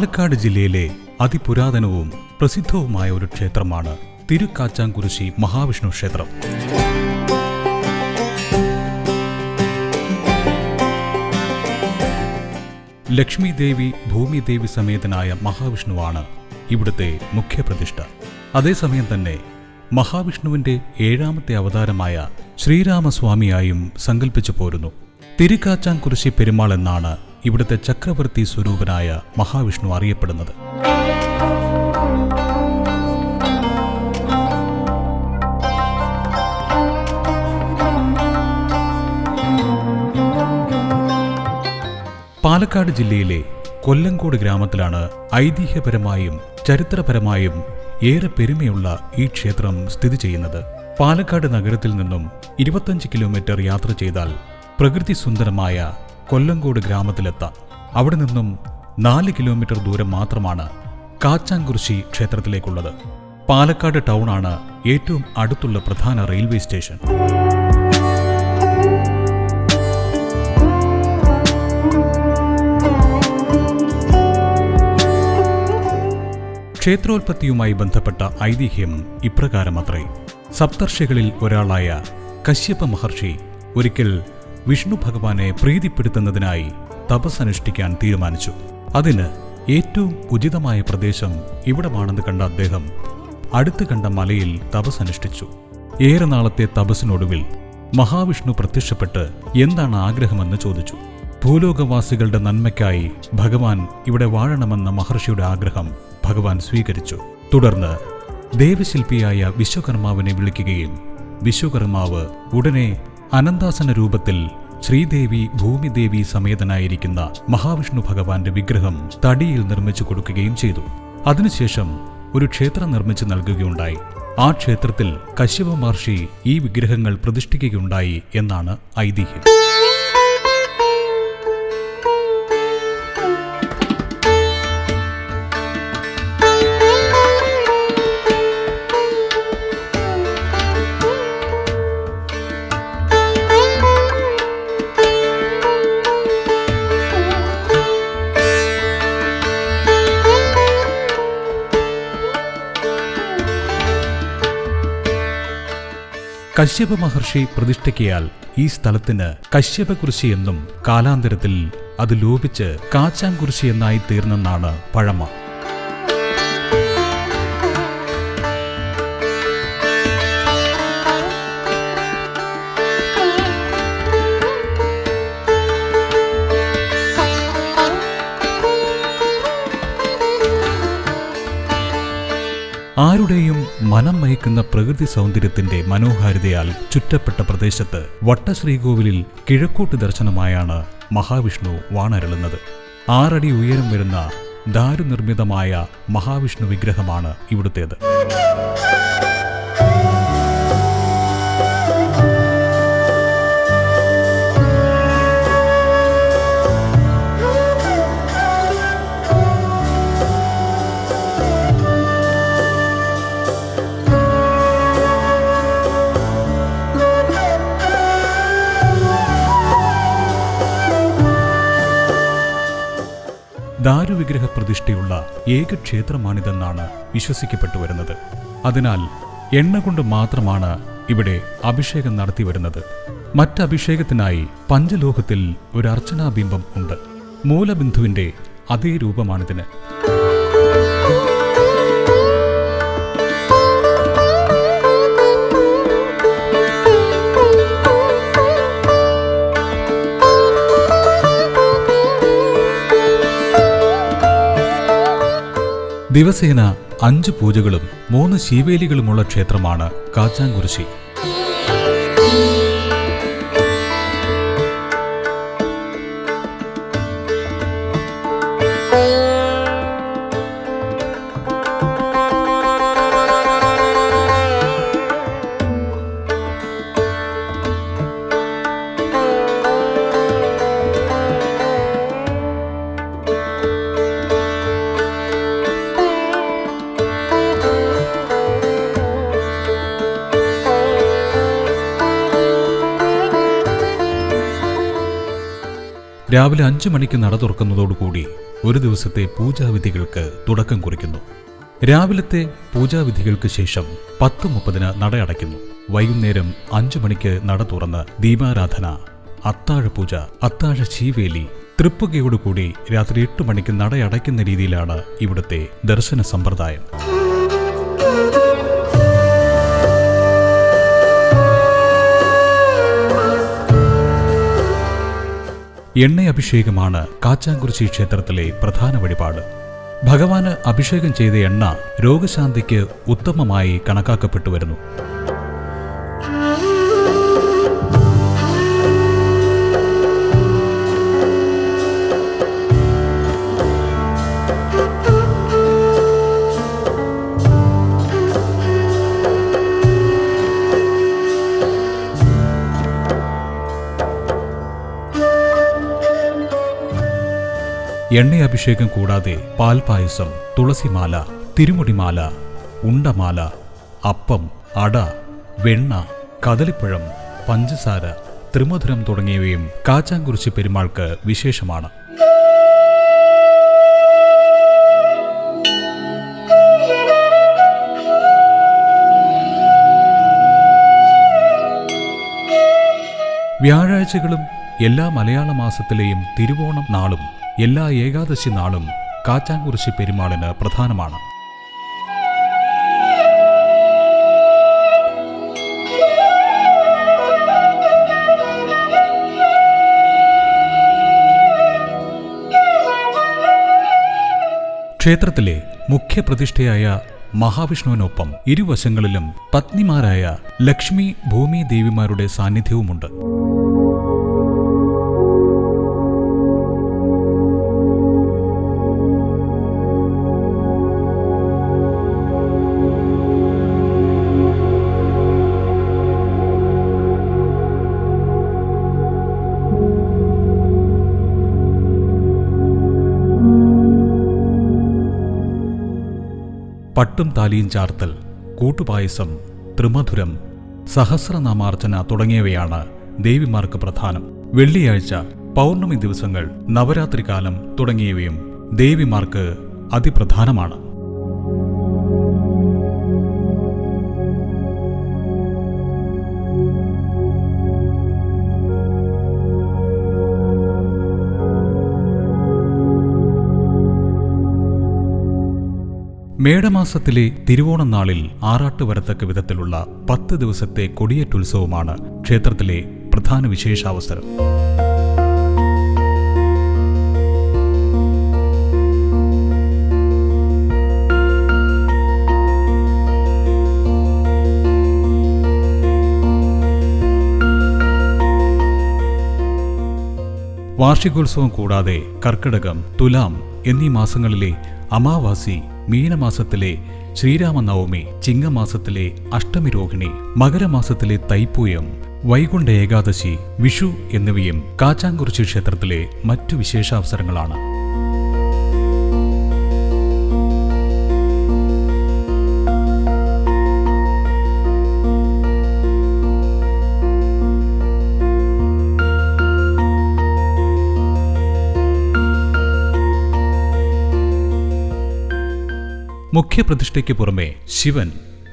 പാലക്കാട് ജില്ലയിലെ അതിപുരാതനവും പ്രസിദ്ധവുമായ ഒരു ക്ഷേത്രമാണ് തിരുക്കാച്ചാങ്കുരിശി മഹാവിഷ്ണു ക്ഷേത്രം. ലക്ഷ്മി ദേവി ഭൂമിദേവി സമേതനായ മഹാവിഷ്ണുവാണ് ഇവിടുത്തെ മുഖ്യപ്രതിഷ്ഠ. അതേസമയം തന്നെ മഹാവിഷ്ണുവിന്റെ ഏഴാമത്തെ അവതാരമായ ശ്രീരാമസ്വാമിയായും സങ്കല്പിച്ചു പോരുന്നു. തിരുക്കാച്ചാംകുരിശി പെരുമാൾ എന്നാണ് ഇവിടുത്തെ ചക്രവർത്തി സ്വരൂപനായ മഹാവിഷ്ണു അറിയപ്പെടുന്നത്. പാലക്കാട് ജില്ലയിലെ കൊല്ലങ്കോട് ഗ്രാമത്തിലാണ് ഐതിഹ്യപരമായും ചരിത്രപരമായും ഏറെ പെരുമയുള്ള ഈ ക്ഷേത്രം സ്ഥിതി ചെയ്യുന്നത്. പാലക്കാട് നഗരത്തിൽ നിന്നും ഇരുപത്തഞ്ച് കിലോമീറ്റർ യാത്ര ചെയ്താൽ പ്രകൃതി സുന്ദരമായ കൊല്ലങ്കോട് ഗ്രാമത്തിലെത്താം അവിടെ നിന്നും നാല് കിലോമീറ്റർ ദൂരം മാത്രമാണ് കാച്ചാങ്കുറിശി ക്ഷേത്രത്തിലേക്കുള്ളത്. പാലക്കാട് ടൗണാണ് ഏറ്റവും അടുത്തുള്ള പ്രധാന റെയിൽവേ സ്റ്റേഷൻ. ക്ഷേത്രോൽപത്തിയുമായി ബന്ധപ്പെട്ട ഐതിഹ്യം ഇപ്രകാരമത്രേ. സപ്തർഷികളിൽ ഒരാളായ കശ്യപ മഹർഷി ഒരിക്കൽ വിഷ്ണു ഭഗവാനെ പ്രീതിപ്പെടുത്തുന്നതിനായി തപസ്സനുഷ്ഠിക്കാൻ തീരുമാനിച്ചു. അതിന് ഏറ്റവും ഉചിതമായ പ്രദേശം ഇവിടമാണെന്ന് കണ്ട അദ്ദേഹം അടുത്ത് കണ്ട മലയിൽ തപസ്സനുഷ്ഠിച്ചു. ഏറെ നാളത്തെ തപസ്സിനൊടുവിൽ മഹാവിഷ്ണു പ്രത്യക്ഷപ്പെട്ട് എന്താണ് ആഗ്രഹമെന്ന് ചോദിച്ചു. ഭൂലോകവാസികളുടെ നന്മയ്ക്കായി ഭഗവാൻ ഇവിടെ വാഴണമെന്ന മഹർഷിയുടെ ആഗ്രഹം ഭഗവാൻ സ്വീകരിച്ചു. തുടർന്ന് ദേവശില്പിയായ വിശ്വകർമാവിനെ വിളിക്കുകയും വിശ്വകർമാവ് ഉടനെ അനന്താസന രൂപത്തിൽ ശ്രീദേവി ഭൂമിദേവി സമേതനായിരിക്കുന്ന മഹാവിഷ്ണു ഭഗവാന്റെ വിഗ്രഹം തടിയിൽ നിർമ്മിച്ചു കൊടുക്കുകയും ചെയ്തു. അതിനുശേഷം ഒരു ക്ഷേത്രം നിർമ്മിച്ചു നൽകുകയുണ്ടായി. ആ ക്ഷേത്രത്തിൽ കശ്യപ മഹർഷി ഈ വിഗ്രഹങ്ങൾ പ്രതിഷ്ഠിക്കുകയുണ്ടായി എന്നാണ് ഐതിഹ്യം. കശ്യപ മഹർഷി പ്രതിഷ്ഠയ്ക്കയാൽ ഈ സ്ഥലത്തിന് കശ്യപകുരിശി എന്നും കാലാന്തരത്തിൽ അത് ലോപിച്ച് കാച്ചാങ്കുരിശി എന്നായി തീർന്നെന്നാണ് പഴമ. ആരുടെയും മനം മയക്കുന്ന പ്രകൃതി സൗന്ദര്യത്തിന്റെ മനോഹാരിതയാൽ ചുറ്റപ്പെട്ട പ്രദേശത്ത് വട്ടശ്രീകോവിലിൽ കിഴക്കോട്ട് ദർശനമായാണ് മഹാവിഷ്ണു വാണരുളുന്നത്. ആറടി ഉയരം വരുന്ന ദാരുനിർമ്മിതമായ മഹാവിഷ്ണു വിഗ്രഹമാണ് ഇവിടുത്തേത്. പ്രതിഷ്ഠയുള്ള ഏക ക്ഷേത്രമാണിതെന്നാണ് വിശ്വസിക്കപ്പെട്ടു വരുന്നത് അതിനാൽ എണ്ണ കൊണ്ട് മാത്രമാണ് ഇവിടെ അഭിഷേകം നടത്തി വരുന്നത് മറ്റഭിഷേകത്തിനായി പഞ്ചലോഹത്തിൽ ഒരു അർച്ചനാബിംബം ഉണ്ട്. മൂലബിന്ദുവിന്റെ അതേ രൂപമാണിതിന്. ദിവസേന അഞ്ച് പൂജകളും മൂന്ന് ശീവേലികളുമുള്ള ക്ഷേത്രമാണ് കാച്ചാങ്കുരിശി. രാവിലെ അഞ്ചു മണിക്ക് നട തുറക്കുന്നതോടുകൂടി ഒരു ദിവസത്തെ പൂജാവിധികൾക്ക് തുടക്കം കുറിക്കുന്നു. രാവിലത്തെ പൂജാവിധികൾക്ക് ശേഷം പത്ത് മുപ്പതിന് നട അടയ്ക്കുന്നു വൈകുന്നേരം അഞ്ചു മണിക്ക് നട തുറന്ന് ദീപാരാധന അത്താഴപൂജ അത്താഴ ശീവേലി തൃപ്പുകയോടുകൂടി രാത്രി എട്ട് മണിക്ക് നട അടയ്ക്കുന്ന രീതിയിലാണ് ഇവിടുത്തെ ദർശന സമ്പ്രദായം. എണ്ണയഭിഷേകമാണ് കാച്ചാങ്കുറിശി ക്ഷേത്രത്തിലെ പ്രധാന വഴിപാട്. ഭഗവാന് അഭിഷേകം ചെയ്ത എണ്ണ രോഗശാന്തിക്ക് ഉത്തമമായി കണക്കാക്കപ്പെട്ടു വരുന്നു എണ്ണയഭിഷേകം കൂടാതെ പാൽപായസം തുളസിമാല തിരുമുടിമാല ഉണ്ടമാല അപ്പം അട വെണ്ണ കദളിപ്പഴം പഞ്ചസാര ത്രിമധുരം തുടങ്ങിയവയും കാച്ചാങ്കുറിശി പെരുമാൾക്ക് വിശേഷമാണ്. വ്യാഴാഴ്ചകളും എല്ലാ മലയാള മാസത്തിലെയും തിരുവോണം നാളും എല്ലാ ഏകാദശി നാളും കാച്ചാങ്കുറിശി പെരുമാളിന് പ്രധാനമാണ്. ക്ഷേത്രത്തിലെ മുഖ്യപ്രതിഷ്ഠയായ മഹാവിഷ്ണുവിനൊപ്പം ഇരുവശങ്ങളിലും പത്നിമാരായ ലക്ഷ്മി ഭൂമി ദേവിമാരുടെ സാന്നിധ്യവുമുണ്ട്. പട്ടും താലിയും ചാർത്തൽ കൂട്ടുപായസം ത്രിമധുരം സഹസ്രനാമാർച്ചന തുടങ്ങിയവയാണ് ദേവിമാർക്ക് പ്രധാനം. വെള്ളിയാഴ്ച പൗർണമി ദിവസങ്ങൾ നവരാത്രി കാലം തുടങ്ങിയവയും ദേവിമാർക്ക് അതിപ്രധാനമാണ്. മേടമാസത്തിലെ തിരുവോണം നാളിൽ ആറാട്ട് വരത്തക്ക വിധത്തിലുള്ള പത്ത് ദിവസത്തെ കൊടിയേറ്റുത്സവമാണ് ക്ഷേത്രത്തിലെ പ്രധാന വിശേഷാവസരം. വാർഷികോത്സവം കൂടാതെ കർക്കിടകം തുലാം എന്നീ മാസങ്ങളിലെ അമാവാസി മീനമാസത്തിലെ ശ്രീരാമനവമി ചിങ്ങമാസത്തിലെ അഷ്ടമി രോഹിണി മകരമാസത്തിലെ തൈപ്പൂയം വൈകുണ്ഠ ഏകാദശി വിഷു എന്നിവയും കാച്ചാങ്കുറിച്ചി ക്ഷേത്രത്തിലെ മറ്റു വിശേഷാവസരങ്ങളാണ്. മുഖ്യപ്രതിഷ്ഠയ്ക്ക് പുറമെ ശിവൻ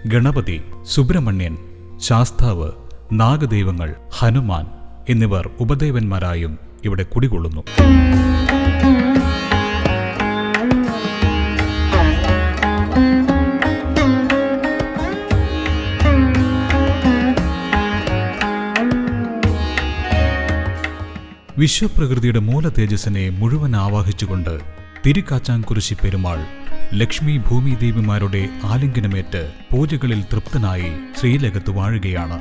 ഗണപതി സുബ്രഹ്മണ്യൻ ശാസ്താവ് നാഗദൈവങ്ങൾ ഹനുമാൻ എന്നിവർ ഉപദേവന്മാരായും ഇവിടെ കുടികൊള്ളുന്നു. വിശ്വപ്രകൃതിയുടെ മൂല തേജസ്സിനെ മുഴുവൻ ആവാഹിച്ചുകൊണ്ട് തിരുക്കാച്ചാൻകുരിശി പെരുമാൾ ലക്ഷ്മി ഭൂമി ദേവിമാരുടെ ആലിംഗനമേറ്റ് പൂജകളിൽ തൃപ്തനായി ശ്രീലകത്ത് വാഴുകയാണ്.